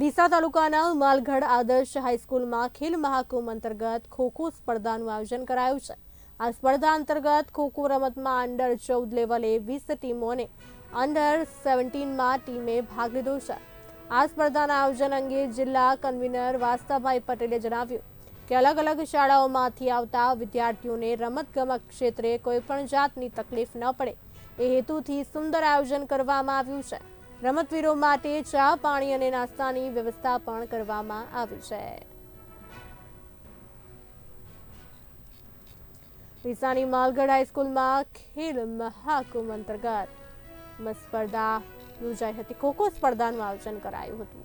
ડીસા તાલુકાના માલગઢ આદર્શ હાઈસ્કૂલમાં ખેલ મહાકુંભ અંતર્ગત ખોખો સ્પર્ધાનું આયોજન કરાયું છે. આ સ્પર્ધા અંતર્ગત ખોખો રમતમાં અંડર ચૌદ લેવલે વીસ ટીમોને અંડર સેવન્ટીનમાં ટીમે ભાગ લીધો છે. આ સ્પર્ધાના આયોજન અંગે જિલ્લા કન્વીનર વાસ્તાભાઈ પટેલે જણાવ્યું કે અલગ અલગ શાળાઓમાંથી આવતા વિદ્યાર્થીઓને રમતગમત ક્ષેત્રે કોઈપણ જાતની તકલીફ ન પડે. એ હેતુથી સુંદર આયોજન કરવામાં આવ્યું છે. રમતવીરો માટે ચા, પાણી અને નાસ્તાની વ્યવસ્થા પણ કરવામાં આવી છે. ડીસાની માલગઢ હાઈસ્કૂલમાં ખેલ મહાકુંભ અંતર્ગત સ્પર્ધા યોજાઈ હતી. ખોખો સ્પર્ધાનું આયોજન કરાયું હતું.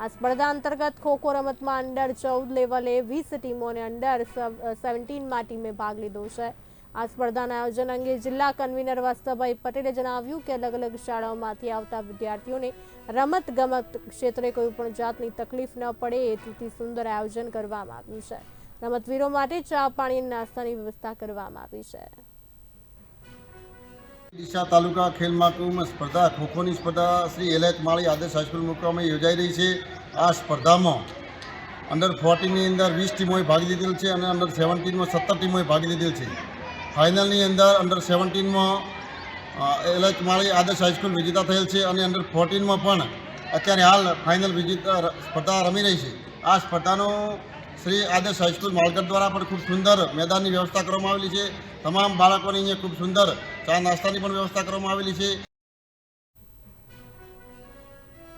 આ સ્પર્ધા અંતર્ગત ખોખો રમતમાં અંડર ચૌદ લેવલે વીસ ટીમો અને અંડર સેવન્ટીનમાં ટીમે ભાગ લીધો છે. આ સ્પર્ધાના આયોજન અંગે જિલ્લા કન્વીનર વાસ્તવભાઈ પટેલે જણાવ્યું કે અલગ અલગ શાળાઓમાંથી આવતા વિદ્યાર્થીઓને રમત ગમત ક્ષેત્રે કોઈ પણ જાતની તકલીફ ન પડે, એ હેતુથી સુંદર આયોજન કરવામાં આવ્યું છે. રમતવીરો માટે ચા, પાણી, નાસ્તાની વ્યવસ્થા કરવામાં આવી છે. ડીસા તાલુકા ખેલ મહાકુંભ સ્પર્ધા, ખોખોની સ્પર્ધા શ્રી એલએચ માળી આદર્શ હાઈસ્કૂલ મુકામે યોજાઈ રહી છે. આ સ્પર્ધામાં અંડર ફોર્ટીનની અંદર વીસ ટીમોએ ભાગ લીધેલ છે અને અંડર સેવન્ટીનમાં સત્તર ટીમોએ ભાગ લીધેલ છે. ફાઇનલની અંદર અંડર સેવન્ટીનમાં એલએચ માળી આદર્શ હાઈસ્કૂલ વિજેતા થયેલ છે અને અંડર ફોર્ટીનમાં પણ અત્યારે હાલ ફાઇનલ વિજેતા સ્પર્ધા રમી રહી છે. આ સ્પર્ધાનો શ્રી આદર્શ હાઈસ્કૂલ માલગઢ દ્વારા પણ ખૂબ સુંદર મેદાનની વ્યવસ્થા કરવામાં આવેલી છે. તમામ બાળકોની અહીંયા ખૂબ સુંદર ચા નાસ્તાની પણ વ્યવસ્થા કરવામાં આવેલી છે.